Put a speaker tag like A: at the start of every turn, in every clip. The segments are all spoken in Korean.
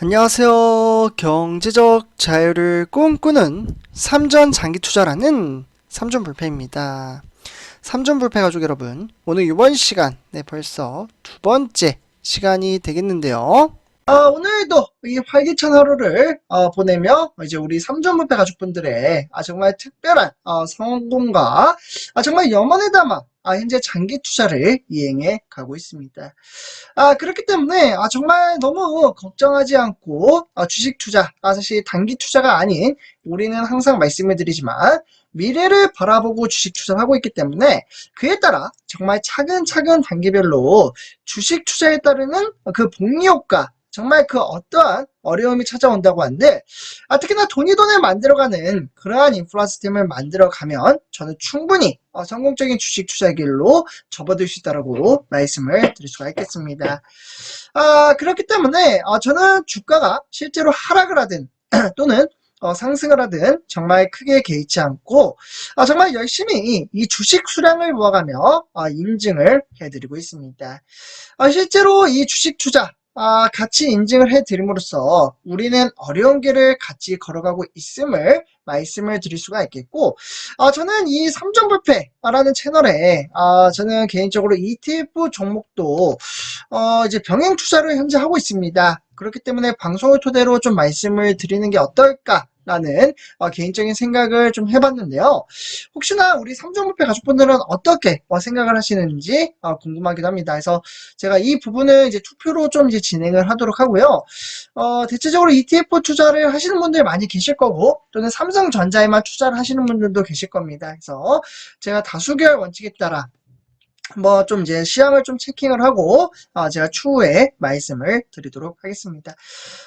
A: 안녕하세요. 경제적 자유를 꿈꾸는 삼전 장기 투자라는 삼전 불패입니다. 삼전 불패 가족 여러분, 오늘 이번 시간, 네, 벌써 두 번째 시간이 되겠는데요. 아, 오늘도 이 활기찬 하루를 어, 보내며 이제 우리 삼전불패 가족분들의 아, 정말 특별한 어, 성공과 아, 정말 염원을 담아 아, 현재 장기 투자를 이행해 가고 있습니다. 아, 그렇기 때문에 아, 정말 너무 걱정하지 않고 아, 주식 투자, 아, 사실 단기 투자가 아닌 우리는 항상 말씀을 드리지만 미래를 바라보고 주식 투자를 하고 있기 때문에 그에 따라 정말 차근차근 단계별로 주식 투자에 따르는 그 복리 효과 정말 그 어떠한 어려움이 찾아온다고 하는데 아, 특히나 돈이 돈을 만들어가는 그러한 인프라 시스템을 만들어가면 저는 충분히 어, 성공적인 주식 투자 길로 접어들 수 있다고 말씀을 드릴 수가 있겠습니다. 아, 그렇기 때문에 어, 저는 주가가 실제로 하락을 하든 또는 어, 상승을 하든 정말 크게 개의치 않고 아, 정말 열심히 이 주식 수량을 모아가며 아, 인증을 해드리고 있습니다. 아, 실제로 이 주식 투자 아, 같이 인증을 해드림으로써 우리는 어려운 길을 같이 걸어가고 있음을 말씀을 드릴 수가 있겠고, 아, 저는 이 삼전불패라는 채널에, 아, 저는 개인적으로 ETF 종목도, 어, 이제 병행 투자를 현재 하고 있습니다. 그렇기 때문에 방송을 토대로 좀 말씀을 드리는 게 어떨까? 라는 어, 개인적인 생각을 좀 해봤는데요. 혹시나 우리 삼종부패 가족분들은 어떻게 어, 생각을 하시는지 어, 궁금하기도 합니다. 그래서 제가 이 부분을 이제 투표로 좀 이제 진행을 하도록 하고요. 어, 대체적으로 ETF 투자를 하시는 분들 많이 계실 거고, 또는 삼성전자에만 투자를 하시는 분들도 계실 겁니다. 그래서 제가 다수결 원칙에 따라 뭐 좀 이제 시향을 좀 체킹을 하고 어, 제가 추후에 말씀을 드리도록 하겠습니다.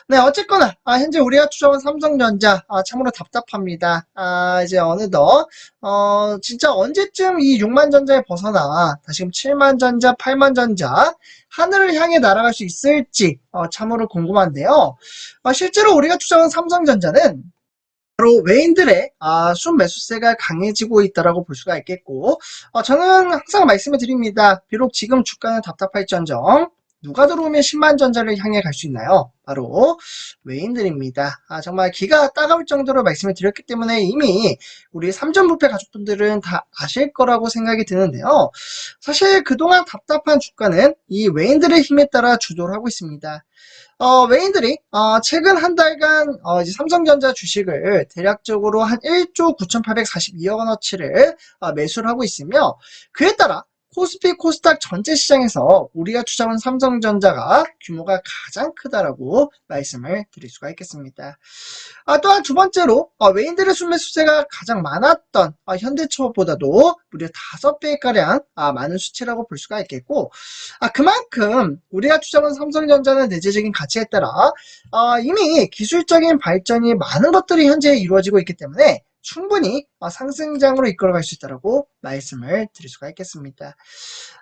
A: 네 어쨌거나 아, 현재 우리가 투자한 삼성전자 아, 참으로 답답합니다. 아, 이제 어느덧 어, 진짜 언제쯤 이 6만 전자에 벗어나 다시금 7만 전자, 8만 전자 하늘을 향해 날아갈 수 있을지 어, 참으로 궁금한데요. 아, 실제로 우리가 투자한 삼성전자는 바로 외인들의 아, 순 매수세가 강해지고 있다라고 볼 수가 있겠고 어, 저는 항상 말씀을 드립니다. 비록 지금 주가는 답답할지언정 누가 들어오면 10만 전자를 향해 갈 수 있나요? 바로 외인들입니다. 아, 정말 기가 따가울 정도로 말씀을 드렸기 때문에 이미 우리 삼전부패 가족분들은 다 아실 거라고 생각이 드는데요. 사실 그동안 답답한 주가는 이 외인들의 힘에 따라 주도를 하고 있습니다. 어, 외인들이 어, 최근 한 달간 어, 이제 삼성전자 주식을 대략적으로 한 1조 9,842억 원어치를 어, 매수를 하고 있으며 그에 따라 코스피 코스닥 전체 시장에서 우리가 투자한 삼성전자가 규모가 가장 크다라고 말씀을 드릴 수가 있겠습니다. 아, 또한 두 번째로 어, 외인들의 순매수세가 가장 많았던 어, 현대차보다도 무려 5배 가량 아, 많은 수치라고 볼 수가 있겠고 아, 그만큼 우리가 투자한 삼성전자는 내재적인 가치에 따라 어, 이미 기술적인 발전이 많은 것들이 현재 이루어지고 있기 때문에 충분히 어, 상승장으로 이끌어갈 수 있다고 말씀을 드릴 수가 있겠습니다.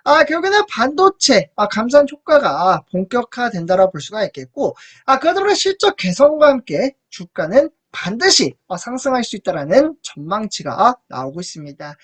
A: 아, 결국에는 반도체 아, 감산 효과가 본격화된다고 볼 수가 있겠고, 아, 그러나 실적 개선과 함께 주가는 반드시 어, 상승할 수 있다라는 전망치가 나오고 있습니다.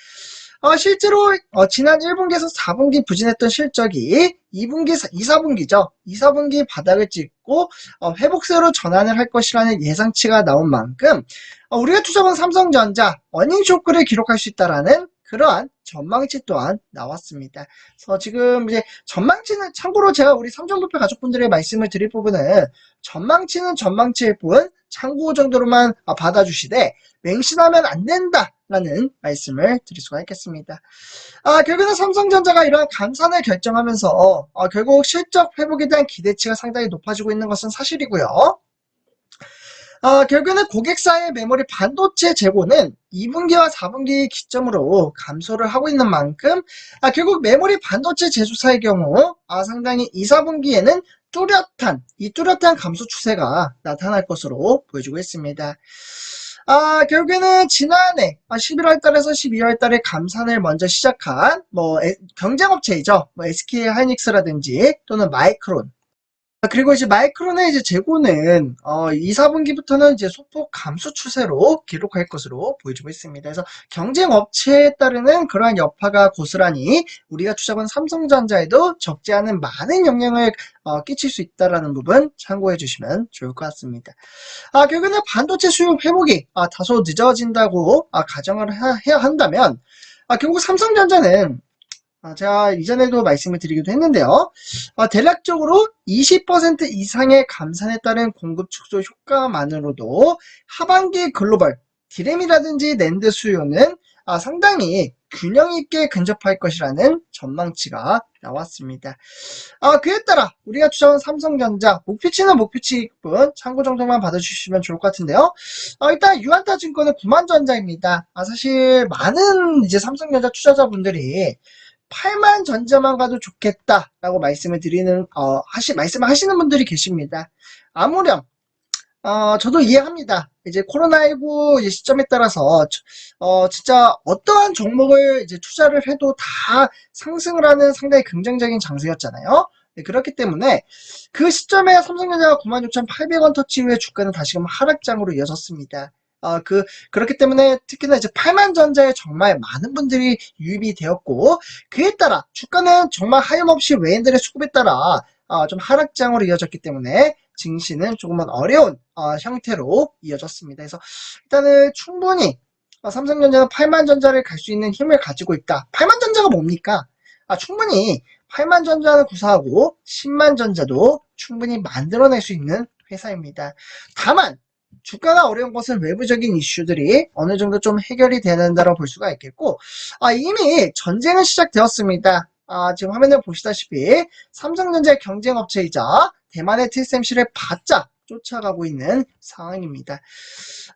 A: 어, 실제로 어, 지난 1분기에서 4분기 부진했던 실적이 2분기, 2, 4분기죠. 2, 4분기 바닥을 찍고 어, 회복세로 전환을 할 것이라는 예상치가 나온 만큼 어, 우리가 투자한 삼성전자 어닝 쇼크를 기록할 수 있다라는 그러한 전망치 또한 나왔습니다. 그래서 지금 이제 전망치는 참고로 제가 우리 삼성부패 가족분들의 말씀을 드릴 부분은 전망치는 전망치일 뿐 참고 정도로만 아, 받아주시되 맹신하면 안 된다 라는 말씀을 드릴 수가 있겠습니다. 아, 결국에는 삼성전자가 이러한 감산을 결정하면서 어, 결국 실적 회복에 대한 기대치가 상당히 높아지고 있는 것은 사실이고요. 어, 결국에는 고객사의 메모리 반도체 재고는 2분기와 4분기 기점으로 감소를 하고 있는 만큼 아, 결국 메모리 반도체 제조사의 경우 아, 상당히 2, 4분기에는 뚜렷한 이 뚜렷한 감소 추세가 나타날 것으로 보여지고 있습니다. 아, 결국에는 지난해 11월 달에서 12월 달에 감산을 먼저 시작한 뭐 에- 경쟁업체이죠. 뭐 SK 하이닉스라든지 또는 마이크론 아, 그리고 이제 마이크론의 이제 재고는 어, 2, 4분기부터는 이제 소폭 감소 추세로 기록할 것으로 보여지고 있습니다. 그래서 경쟁 업체에 따르는 그러한 여파가 고스란히 우리가 투자한 삼성전자에도 적지 않은 많은 영향을 어, 끼칠 수 있다라는 부분 참고해 주시면 좋을 것 같습니다. 아, 결국에는 반도체 수요 회복이 아, 다소 늦어진다고 아, 가정을 하- 해야 한다면 아, 결국 삼성전자는 아, 제가 이전에도 말씀을 드리기도 했는데요. 아, 대략적으로 20% 이상의 감산에 따른 공급 축소 효과만으로도 하반기 글로벌 디램이라든지 낸드 수요는 아, 상당히 균형 있게 근접할 것이라는 전망치가 나왔습니다. 아, 그에 따라 우리가 투자한 삼성전자 목표치는 목표치분 참고 정도만 받아주시면 좋을 것 같은데요. 아, 일단 유한타 증권은 9만전자입니다. 아, 사실 많은 이제 삼성전자 투자자분들이 8만 전자만 가도 좋겠다라고 말씀을 드리는 어, 하시 말씀을 하시는 분들이 계십니다. 아무렴 어, 저도 이해합니다. 이제 코로나19 이제 시점에 따라서 저- 어, 진짜 어떠한 종목을 이제 투자를 해도 다 상승을 하는 상당히 긍정적인 장세였잖아요. 네, 그렇기 때문에 그 시점에 삼성전자가 96,800원 터치 후에 주가는 다시금 하락장으로 이어졌습니다. 어, 그, 그렇기 때문에 특히나 이제 8만 전자에 정말 많은 분들이 유입이 되었고, 그에 따라 주가는 정말 하염없이 외인들의 수급에 따라 어, 좀 하락장으로 이어졌기 때문에 증시는 조금은 어려운 어, 형태로 이어졌습니다. 그래서 일단은 충분히 어, 삼성전자는 8만 전자를 갈 수 있는 힘을 가지고 있다. 8만 전자가 뭡니까? 아, 충분히 8만 전자를 구사하고 10만 전자도 충분히 만들어낼 수 있는 회사입니다. 다만 주가가 어려운 것은 외부적인 이슈들이 어느 정도 좀 해결이 되는다고 볼 수가 있겠고 아, 이미 전쟁은 시작되었습니다. 아, 지금 화면을 보시다시피 삼성전자의 경쟁업체이자 대만의 TSMC를 바짝 쫓아가고 있는 상황입니다.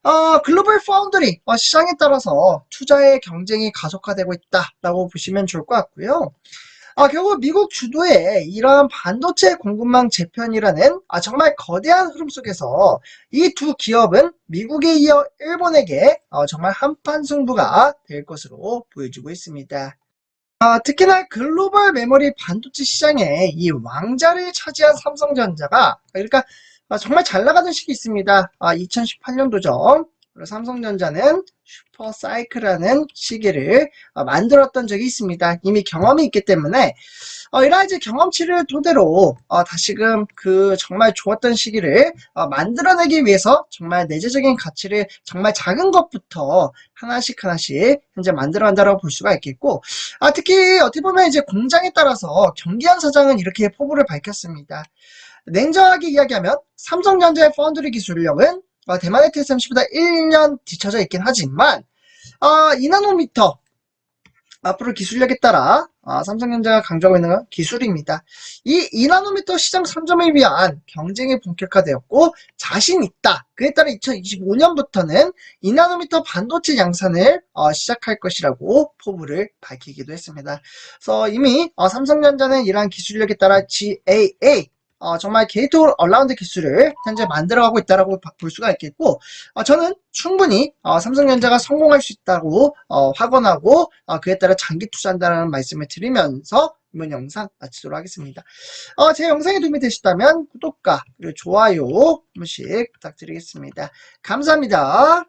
A: 어, 글로벌 파운드리 어, 시장에 따라서 투자의 경쟁이 가속화되고 있다라고 보시면 좋을 것 같고요. 아, 결국 미국 주도의 이러한 반도체 공급망 재편이라는 아, 정말 거대한 흐름 속에서 이 두 기업은 미국에 이어 일본에게 어, 정말 한판 승부가 될 것으로 보여지고 있습니다. 아, 특히나 글로벌 메모리 반도체 시장에 이 왕자를 차지한 삼성전자가 그러니까 아, 정말 잘 나가던 시기 있습니다. 아, 2018년도죠. 삼성전자는 슈퍼 사이클이라는 시기를 어, 만들었던 적이 있습니다. 이미 경험이 있기 때문에 어, 이러한 이제 경험치를 토대로 어, 다시금 그 정말 좋았던 시기를 어, 만들어내기 위해서 정말 내재적인 가치를 정말 작은 것부터 하나씩 하나씩 현재 만들어간다고 볼 수가 있겠고 아, 특히 어떻게 보면 이제 공장에 따라서 경기현 사장은 이렇게 포부를 밝혔습니다. 냉정하게 이야기하면 삼성전자의 파운드리 기술력은 어, 대만의 TSMC보다 1년 뒤쳐져 있긴 하지만 어, 2나노미터 앞으로 기술력에 따라 아, 삼성전자가 강조하고 있는 건 기술입니다. 이 2나노미터 시장 선점을 위한 경쟁이 본격화되었고 자신 있다. 그에 따라 2025년부터는 2나노미터 반도체 양산을 어, 시작할 것이라고 포부를 밝히기도 했습니다. 그래서 이미 어, 삼성전자는 이러한 기술력에 따라 GAA 어, 정말 게이트 얼라운드 기술을 현재 만들어가고 있다고 볼 수가 있겠고 어, 저는 충분히 어, 삼성전자가 성공할 수 있다고 어, 확언하고 어, 그에 따라 장기 투자한다는 말씀을 드리면서 이번 영상 마치도록 하겠습니다. 어, 제 영상이 도움이 되셨다면 구독과 그리고 좋아요 한 번씩 부탁드리겠습니다. 감사합니다.